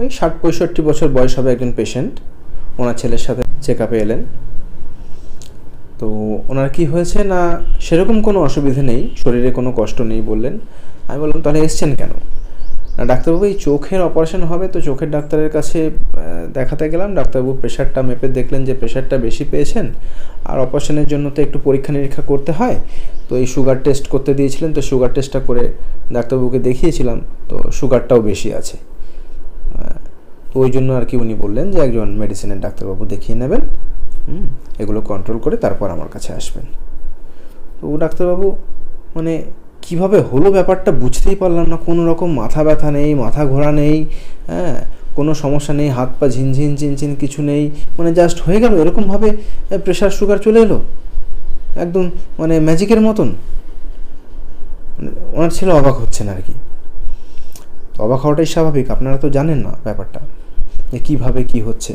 ওই ষাট পঁয়ষট্টি বছর বয়স হবে একজন পেশেন্ট ওনার ছেলের সাথে চেক আপে এলেন। তো ওনার কি হয়েছে না সেরকম কোনো অসুবিধে নেই, শরীরে কোনো কষ্ট নেই বললেন। আমি বললাম, তাহলে এসছেন কেন? ডাক্তারবাবু, এই চোখের অপারেশন হবে তো চোখের ডাক্তারের কাছে দেখাতে গেলাম। ডাক্তারবাবু প্রেশারটা মেপে দেখলেন যে প্রেশারটা বেশি পেয়েছেন। আর অপারেশনের জন্য তো একটু পরীক্ষা নিরীক্ষা করতে হয়। তো এই সুগার টেস্ট করতে দিয়েছিলেন, তো সুগার টেস্টটা করে ডাক্তারবাবুকে দেখিয়েছিলাম, তো সুগারটাও বেশি আছে। তো ওই জন্য আর কি উনি বললেন যে একজন মেডিসিনের ডাক্তারবাবু দেখিয়ে নেবেন। এগুলো কন্ট্রোল করে তারপর আমার কাছে আসবেন। তো ডাক্তারবাবু মানে কীভাবে হলো ব্যাপারটা বুঝতেই পারলাম না। কোনো রকম মাথা ব্যথা নেই, মাথা ঘোরা নেই হ্যাঁ? কোনো সমস্যা নেই, হাত পা ঝিনঝিন চিনচিন কিছু নেই। মানে জাস্ট হয়ে গেল, এরকমভাবে প্রেশার সুগার চলে এলো। একদম মানে ম্যাজিকের মতন। মানে ওনার ছেলে অবাক হচ্ছেন আর কি। তো অবাক হওয়াটাই স্বাভাবিক, আপনারা তো জানেন না ব্যাপারটা, যে কীভাবে কী হচ্ছে।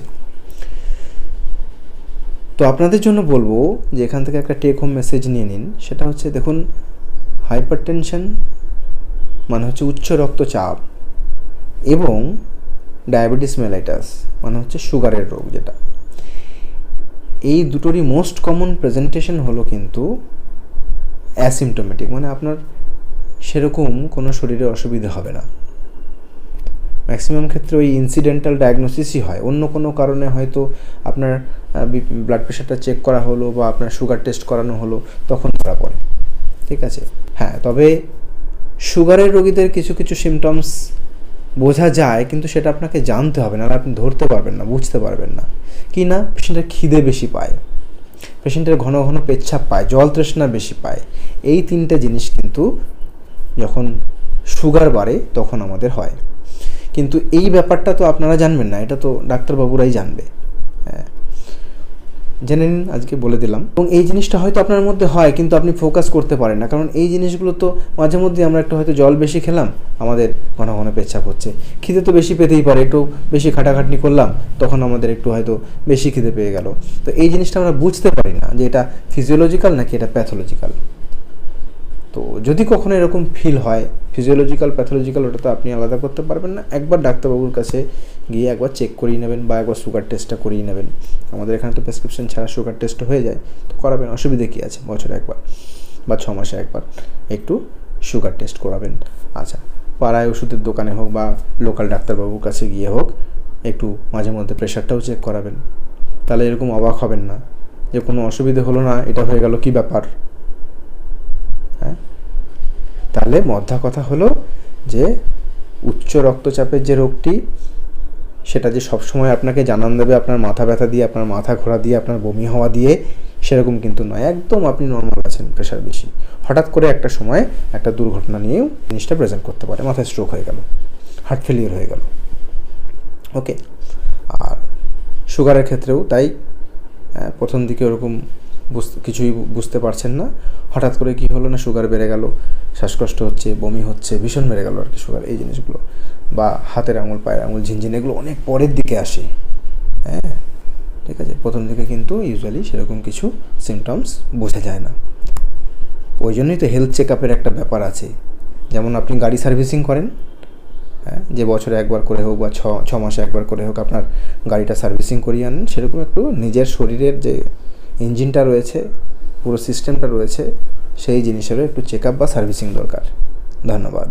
তো আপনাদের জন্য বলব যে এখান থেকে একটা টেক হোম মেসেজ নিয়ে নিন। সেটা হচ্ছে, দেখুন হাইপার টেনশন মানে হচ্ছে উচ্চ রক্তচাপ এবং ডায়াবেটিস মেলাইটাস মানে হচ্ছে সুগারের রোগ যেটা। এই দুটোরই মোস্ট কমন প্রেজেন্টেশন হলো কিন্তু অ্যাসিমটোমেটিক মানে আপনার সেরকম কোনো শরীরে অসুবিধা হবে না। ম্যাক্সিমাম ক্ষেত্রে ওই ইনসিডেন্টাল ডায়াগনোসিসই হয়। অন্য কোনো কারণে হয়তো আপনার ব্লাড প্রেশারটা চেক করা হলো বা আপনার সুগার টেস্ট করানো হলো, তখন ধরা পড়ে। ঠিক আছে। হ্যাঁ তবে সুগারের রোগীদের কিছু কিছু সিমটমস বোঝা যায়, কিন্তু সেটা আপনাকে জানতে হবে না আপনি ধরতে পারবেন না, বুঝতে পারবেন না। কি না? পেশেন্টের খিদে বেশি পায়। পেশেন্টের ঘন ঘন পেচ্ছাপ পায়, জল তৃষ্ণা বেশি পায়। এই তিনটে জিনিস কিন্তু যখন সুগার বাড়ে, তখন আমাদের হয়। কিন্তু এই ব্যাপারটা তো আপনারা জানবেন না, এটা তো ডাক্তারবাবুরাই জানবে। জেনে নিন, আজকে বলে দিলাম। এবং এই জিনিসটা হয়তো আপনার মধ্যে হয়, কিন্তু আপনি ফোকাস করতে পারেন না। কারণ এই জিনিসগুলো তো মাঝে মধ্যে আমরা একটু হয়তো জল বেশি খেলাম, আমাদের ঘন ঘন পেচ্ছাপ হচ্ছে। খিদে তো বেশি পেতেই পারে, একটু বেশি খাটাখাটনি করলাম, তখন আমাদের একটু হয়তো বেশি খিদে পেয়ে গেল। তো এই জিনিসটা আমরা বুঝতে পারি না যে এটা ফিজিওলজিক্যাল নাকি এটা প্যাথোলজিক্যাল তো যদি কখনো এরকম ফিল হয় ফিজিওলজিক্যাল প্যাথোলজিক্যাল ওটা তো আপনি আলাদা করতে পারবেন না। একবার ডাক্তারবাবুর কাছে গিয়ে একবার চেক করিয়ে নেবেন বা একবার সুগার টেস্টটা করিয়ে নেবেন। আমাদের এখানে তো প্রেসক্রিপশন ছাড়া সুগার টেস্ট হয়ে যায়। তো করাবেন, অসুবিধে কী আছে? বছরে একবার বা ছ মাসে একবার একটু সুগার টেস্ট করাবেন। আচ্ছা পাড়ায় ওষুধের দোকানে হোক বা লোকাল ডাক্তারবাবুর কাছে গিয়ে হোক, একটু মাঝে মধ্যে প্রেশারটাও চেক করাবেন। তাহলে এরকম অবাক হবেন না যে কোনো অসুবিধে হলো না, এটা হয়ে গেল কি ব্যাপার? হ্যাঁ? তাহলে মধ্যা কথা হলো যে উচ্চ রক্তচাপের যে রোগটি সেটা যে সবসময় আপনাকে জানান দেবে আপনার মাথা ব্যথা দিয়ে আপনার মাথা ঘোরা দিয়ে আপনার বমি হওয়া দিয়ে সেরকম কিন্তু নয়। একদম আপনি নর্মাল আছেন প্রেশার বেশি। হঠাৎ করে একটা সময় একটা দুর্ঘটনা নিয়েও জিনিসটা প্রেজেন্ট করতে পারে। মাথায় স্ট্রোক হয়ে গেল হার্ট ফেলিয়ার হয়ে গেল। ওকে আর সুগারের ক্ষেত্রেও তাই আহ, প্রথম দিকে ওরকম কিছুই বুঝতে পারছেন না। হঠাৎ করে কি হলো না সুগার বেড়ে গেল, শ্বাসকষ্ট হচ্ছে, বমি হচ্ছে, ভীষণ বেড়ে গেল আর কি সুগার এই জিনিসগুলো। বা হাতের আঙুল, পায়ের আঙুল, ঝিনঝিন, এগুলো অনেক পরের দিকে আসে। হ্যাঁ? ঠিক আছে? প্রথম দিকে কিন্তু ইউজুয়ালি সেরকম কিছু সিমটমস বোঝা যায় না। ওই জন্যই তো হেলথ চেক আপের একটা ব্যাপার আছে। যেমন আপনি গাড়ি সার্ভিসিং করেন হ্যাঁ? যে বছরে একবার করে হোক বা ছ ছ মাসে একবার করে হোক আপনার গাড়িটা সার্ভিসিং করিয়ে আনেন, সেরকম একটু নিজের শরীরের যে ইঞ্জিনটা রয়েছে পুরো সিস্টেমটা রয়েছে সেই জিনিসেরও একটু চেক আপ বা সার্ভিসিং দরকার। ধন্যবাদ।